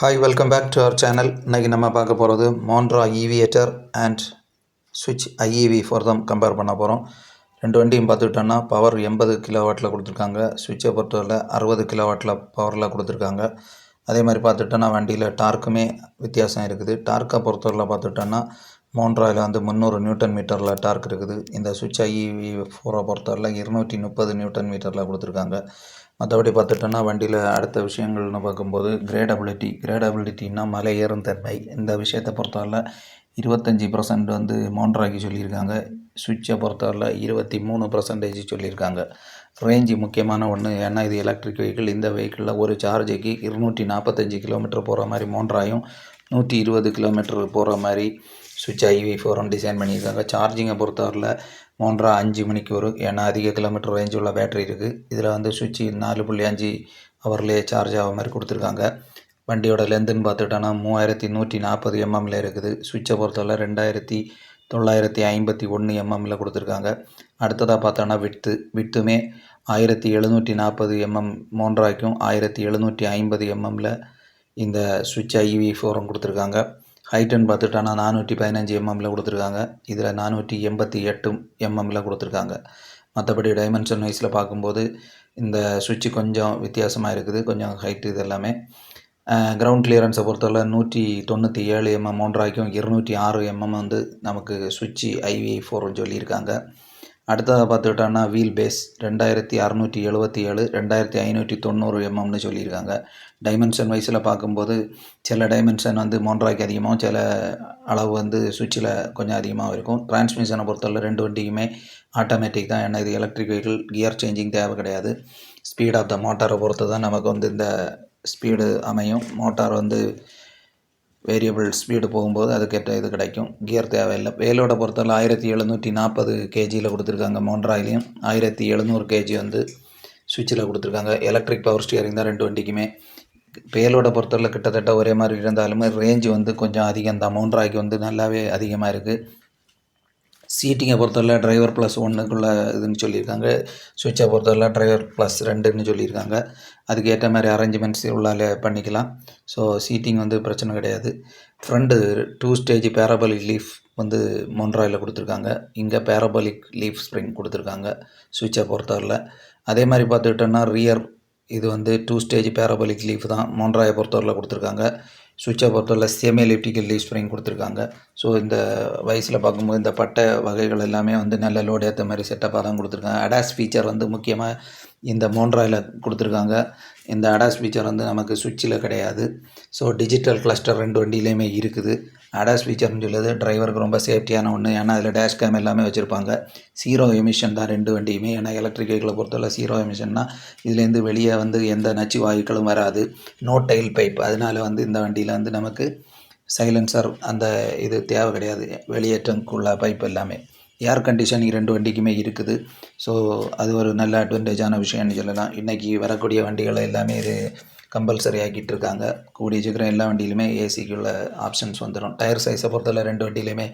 Hi welcome back to our channel இன்றைக்கி நம்ம பார்க்க போகிறது மோண்ட்ரா ஈவியேட்டர் அண்ட் சுவிட்ச் ஐஇவி ஃபார் தம் கம்பேர் பண்ண போகிறோம் ரெண்டு வண்டியும் பார்த்துக்கிட்டோன்னா பவர் எண்பது கிலோ வாட்டில் கொடுத்துருக்காங்க சுவிட்சை பொறுத்தவரை அறுபது கிலோ வாட்டில் பவரில் கொடுத்துருக்காங்க. அதே மாதிரி பார்த்துட்டோன்னா வண்டியில் டார்க்குமே வித்தியாசம் இருக்குது. டார்க்கை பொறுத்தவரையில் பார்த்துட்டோன்னா மோண்ட்ராயில் வந்து முந்நூறு நியூட்டன் மீட்டரில் டார்க் இருக்குது. இந்த சுவிட்ச் ஐஇவி ஃபோரை பொறுத்தவரையில் இருநூற்றி முப்பது நியூட்டன் மீட்டரில் கொடுத்துருக்காங்க. மற்றபடி பார்த்துட்டோன்னா வண்டியில் அடுத்த விஷயங்கள்னு பார்க்கும்போது கிரேடபிலிட்டி. கிரேடபிலிட்டின்னா மலை ஏறும் தன்மை. இந்த விஷயத்தை பொறுத்தவரை இருபத்தஞ்சி பர்சன்ட் வந்து மோண்ட்ராக்கி சொல்லியிருக்காங்க. சுவிட்சை பொறுத்தவரை இருபத்தி மூணு பர்சன்டேஜ் சொல்லியிருக்காங்க. ரேஞ்சு முக்கியமான ஒன்று ஏன்னா இது எலக்ட்ரிக் வெஹிக்கிள் இந்த வெஹிக்கிளில் ஒரு சார்ஜுக்கு இருநூற்றி நாற்பத்தஞ்சு கிலோமீட்டர் போகிற மாதிரி மோண்ட்ராயும் நூற்றி இருபது கிலோமீட்டர் போகிற மாதிரி சுவிட்ச் ஐவி ஃபோரம் டிசைன் பண்ணியிருக்காங்க. சார்ஜிங்கை பொறுத்தவரையில் மூன்றா அஞ்சு மணிக்கு வரும் ஏன்னா அதிக கிலோமீட்டர் ரேஞ்ச் உள்ள பேட்டரி இருக்குது இதில் வந்து சுவிட்சு நாலு புள்ளி அஞ்சு ஹவர்லேயே சார்ஜ் ஆகிற மாதிரி கொடுத்துருக்காங்க. வண்டியோட லென்த்துன்னு பார்த்துட்டோன்னா மூவாயிரத்தி நூற்றி நாற்பது எம்எம்ல இருக்குது. சுவிட்சை பொறுத்தவரை ரெண்டாயிரத்தி தொள்ளாயிரத்தி ஐம்பத்தி ஒன்று எம்எம்ல கொடுத்துருக்காங்க. அடுத்ததாக பார்த்தோன்னா விட்டு விட்டுமே ஆயிரத்தி எழுநூற்றி நாற்பது எம்எம் மூன்றாய்க்கும் ஆயிரத்தி எழுநூற்றி ஐம்பது எம்எம்ல இந்த சுவிட்ச் ஐவி ஃபோரம் கொடுத்துருக்காங்க. ஹைட்டுன்னு பார்த்துட்டோன்னா நானூற்றி பதினஞ்சு எம்எம்மில் கொடுத்துருக்காங்க. இதில் நானூற்றி எண்பத்தி எட்டு எம்எம்மில் கொடுத்துருக்காங்க. மற்றபடி டைமென்ஷன் வைஸில் பார்க்கும்போது இந்த சுவிட்சு கொஞ்சம் வித்தியாசமாக இருக்குது. கொஞ்சம் ஹைட்டு இது எல்லாமே. கிரவுண்ட் கிளியரன்ஸை பொறுத்தவரை நூற்றி தொண்ணூற்றி ஏழு எம்எம் மூன்றரைக்கும் இருநூற்றி ஆறு எம்எம் வந்து நமக்கு சுவிட்சு ஐவிஐ ஃபோர்னு சொல்லியிருக்காங்க. அடுத்ததாக பார்த்துக்கிட்டோன்னா வீல் பேஸ் ரெண்டாயிரத்தி அறநூற்றி எழுபத்தி ஏழு ரெண்டாயிரத்தி ஐநூற்றி தொண்ணூறு எம்எம்னு சொல்லியிருக்காங்க. டைமென்ஷன் வைஸில் பார்க்கும்போது சில டைமென்ஷன் வந்து மோன்ராய்க்கு அதிகமாகவும் சில அளவு வந்து சுவிட்சில் கொஞ்சம் அதிகமாக இருக்கும். டிரான்ஸ்மிஷனை பொறுத்தவரை ரெண்டு வண்டிக்குமே ஆட்டோமேட்டிக் தான். ஏன்னா இது எலக்ட்ரிக் வெஹிக்கிள் கியர் சேஞ்சிங் தேவை கிடையாது. ஸ்பீட் ஆஃப் த மோட்டாரை பொறுத்து தான் நமக்கு வந்து இந்த ஸ்பீடு அமையும். மோட்டார் வந்து வேரியபிள் ஸ்பீடு போகும்போது அதுக்கேற்ற இது கிடைக்கும். கியர் தேவையில்லை. வேலோட பொறுத்தவரை ஆயிரத்தி எழுநூற்றி நாற்பது கேஜியில் கொடுத்துருக்காங்க மோண்ட்ராயிலையும் ஆயிரத்தி எழுநூறு கேஜி வந்து சுவிட்சில் கொடுத்துருக்காங்க. எலக்ட்ரிக் பவர் ஸ்டியரிங் தான் ரெண்டு வண்டிக்குமே. பேலோட பொறுத்தவரை கிட்டத்தட்ட ஒரே மாதிரி இருந்தாலுமே ரேஞ்சு வந்து கொஞ்சம் அதிகம் தான் மோண்ட்ராய்க்கு வந்து நல்லாவே அதிகமாக இருக்குது சீட்டிங்கை பொறுத்தவரை டிரைவர் ப்ளஸ் ஒன்றுக்குள்ளே இதுன்னு சொல்லியிருக்காங்க. சுவிட்சை பொறுத்தவரை டிரைவர் ப்ளஸ் ரெண்டுன்னு சொல்லியிருக்காங்க. அதுக்கேற்ற மாதிரி அரேஞ்ச்மெண்ட்ஸ் உள்ளாலே பண்ணிக்கலாம். ஸோ சீட்டிங் வந்து பிரச்சனை கிடையாது. Front two stage parabolic leaf வந்து மொன்ராயில் கொடுத்துருக்காங்க. இங்கே பேரபலிக் லீஃப் ஸ்ப்ரிங் கொடுத்துருக்காங்க சுவிட்சை பொறுத்தவரையில். அதே மாதிரி பார்த்துக்கிட்டோன்னா ரியர் இது வந்து டூ ஸ்டேஜ் பேரபலிக் லீஃப் தான் மொன்ராயை பொறுத்தவரையில் கொடுத்துருக்காங்க. சுவிட்சை பொறுத்தவரை செமி எலிப்டிக்கல் லீவ் ஸ்ப்ரிங் கொடுத்துருக்காங்க. ஸோ இந்த வயசில் பார்க்கும்போது இந்த பட்டை வகைகள் எல்லாமே வந்து நல்ல லோடு ஏற்ற மாதிரி செட்டப்பாக தான் கொடுத்துருக்காங்க. அடாஸ் ஃபீச்சர் வந்து முக்கியமாக இந்த மோன்ட்ராயில் கொடுத்துருக்காங்க. இந்த அடாஸ் ஃபீச்சர் வந்து நமக்கு சுவிட்சில் கிடையாது. ஸோ டிஜிட்டல் கிளஸ்டர் ரெண்டு வண்டியிலையுமே இருக்குது. அடாஸ் ஃபீச்சர்னு சொல்லுது டிரைவருக்கு ரொம்ப சேஃப்டியான ஒன்று ஏன்னா அதில் டேஷ் கேம் எல்லாமே வச்சுருப்பாங்க. சீரோ எமிஷன் தான் ரெண்டு வண்டியுமே. ஏன்னா எலக்ட்ரிக் வெஹிக்கிளை பொறுத்தவரை சீரோ எமிஷன்னா இதுலேருந்து வெளியே வந்து எந்த நச்சு வாயுக்களும் வராது. நோ டைல் பைப் அதனால் வந்து இந்த வண்டியில் வந்து நமக்கு சைலன்சர் அந்த இது தேவை கிடையாது. வெளியேற்றங்குள்ள பைப் எல்லாமே. ஏர் கண்டிஷனிங் ரெண்டு வண்டிக்குமே இருக்குது. ஸோ அது ஒரு நல்ல அட்வான்டேஜான விஷயம்னு சொல்லலாம். இன்றைக்கி வரக்கூடிய வண்டிகளை எல்லாமே இது கம்பல்சரி ஆக்கிட்டு இருக்காங்க. கூடிய சீக்கிரம் எல்லா வண்டியிலுமே ஏசிக்குள்ள ஆப்ஷன்ஸ் வந்துடும் டயர் சைஸை பொறுத்தவரை ரெண்டு வண்டியிலையுமே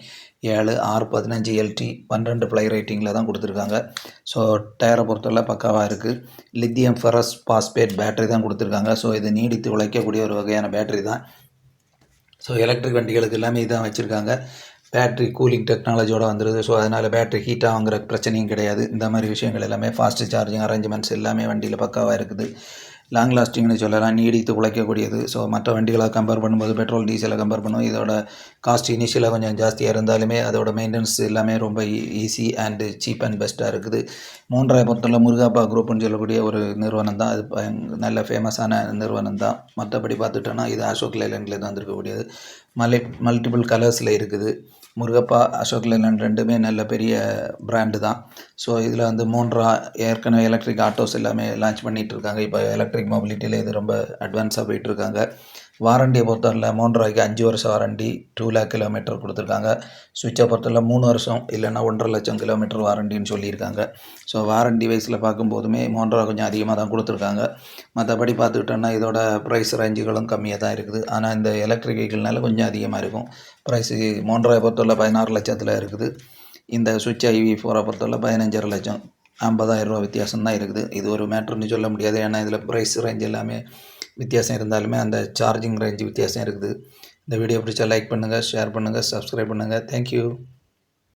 ஏழு ஆறு பதினஞ்சு எல்டி பன்னெண்டு ப்ளை ரேட்டிங்கில் தான் கொடுத்துருக்காங்க. ஸோ டயரை பொறுத்தவரை பக்காவாக இருக்குது லித்தியம் ஃபெரஸ் பாஸ்பேட் பேட்டரி தான் கொடுத்துருக்காங்க. ஸோ இது நீடித்து உழைக்கக்கூடிய ஒரு வகையான பேட்டரி தான். ஸோ எலக்ட்ரிக் வண்டிகளுக்கு எல்லாமே இதான் வச்சுருக்காங்க. பேட்ரி கூலிங் டெக்னாலஜியோட வந்துடுது ஸோ அதனால் பேட்ரி ஹீட் ஆகுங்கிற பிரச்சனையும் கிடையாது. இந்த மாதிரி விஷயங்கள் எல்லாமே ஃபாஸ்ட்டு சார்ஜிங் அரேஞ்ச்மெண்ட்ஸ் எல்லாமே வண்டியில் பக்காவாக இருக்குது. லாங் லாஸ்டிங்னு சொல்லலாம் நீடித்து உழைக்கக்கூடியது. ஸோ மற்ற வண்டிகளை கம்பேர் பண்ணும்போது பெட்ரோல் டீசலை கம்பேர் பண்ணுவோம் இதோட காஸ்ட் இனிஷியலாக கொஞ்சம் ஜாஸ்தியாக இருந்தாலுமே அதோட மெயின்டெனன்ஸ் எல்லாமே ரொம்ப ஈஸி அண்டு சீப் அண்ட் பெஸ்ட்டாக இருக்குது. மூன்றாவது பொறுத்தவரை முருகாப்பா குரூப்னு சொல்லக்கூடிய ஒரு நிறுவனம் தான். அது நல்ல ஃபேமஸான நிறுவனம் தான். மற்றபடி பார்த்துட்டோன்னா இது அசோக் லைலண்ட்லேருந்து வந்திருக்கக்கூடியது. மலை மல்டிபிள் கலர்ஸில் இருக்குது. முருகப்பா அசோக் லேலண்ட் ரெண்டுமே நல்ல பெரிய பிராண்டு தான். ஸோ இதில் வந்து மூன்றா ஏற்கனவே எலக்ட்ரிக் ஆட்டோஸ் எல்லாமே லான்ச் பண்ணிகிட்டு இருக்காங்க. இப்போ எலக்ட்ரிக் மொபிலிட்டியில் இது ரொம்ப அட்வான்ஸாக போயிட்டுருக்காங்க வாரண்டியை பொறுத்தவரையில் மூன்றாய்க்கு அஞ்சு வருஷம் வாரண்டி டூ லேக் கிலோமீட்டர் கொடுத்துருக்காங்க. சுவிட்சை பொறுத்தவரையில் மூணு வருஷம் இல்லைன்னா ஒன்றரை லட்சம் கிலோமீட்டர் வாரண்டின்னு சொல்லியிருக்காங்க. ஸோ வாரண்டி வைஸில் பார்க்கும்போதுமே மூன்றரை கொஞ்சம் அதிகமாக தான் கொடுத்துருக்காங்க. மற்றபடி பார்த்துக்கிட்டோன்னா இதோட ப்ரைஸ் ரேஞ்சுகளும் கம்மியாக தான் இருக்குது. ஆனால் இந்த எலக்ட்ரிக் வெஹிக்கிள்னால கொஞ்சம் அதிகமாக இருக்கும். ப்ரைஸு மூன்றரை பொறுத்தவரை பதினாறு லட்சத்தில் இருக்குது. இந்த சுவிட்ச் ஐவி ஃபோரை பொறுத்தவரை பதினஞ்சரை லட்சம் ஐம்பதாயிரம் ரூபா வித்தியாசம் தான் இருக்குது. இது ஒரு மேட்ருன்னு சொல்ல முடியாது. ஏன்னா இதில் ப்ரைஸ் ரேஞ்ச் எல்லாமே வித்தியாசம் இருந்தாலுமே அந்த சார்ஜிங் ரேஞ்சு வித்தியாசம் இருக்குது. இந்த வீடியோ பிடிச்சா லைக் பண்ணுங்கள் ஷேர் பண்ணுங்கள் சப்ஸ்கிரைப் பண்ணுங்கள் தேங்க்யூ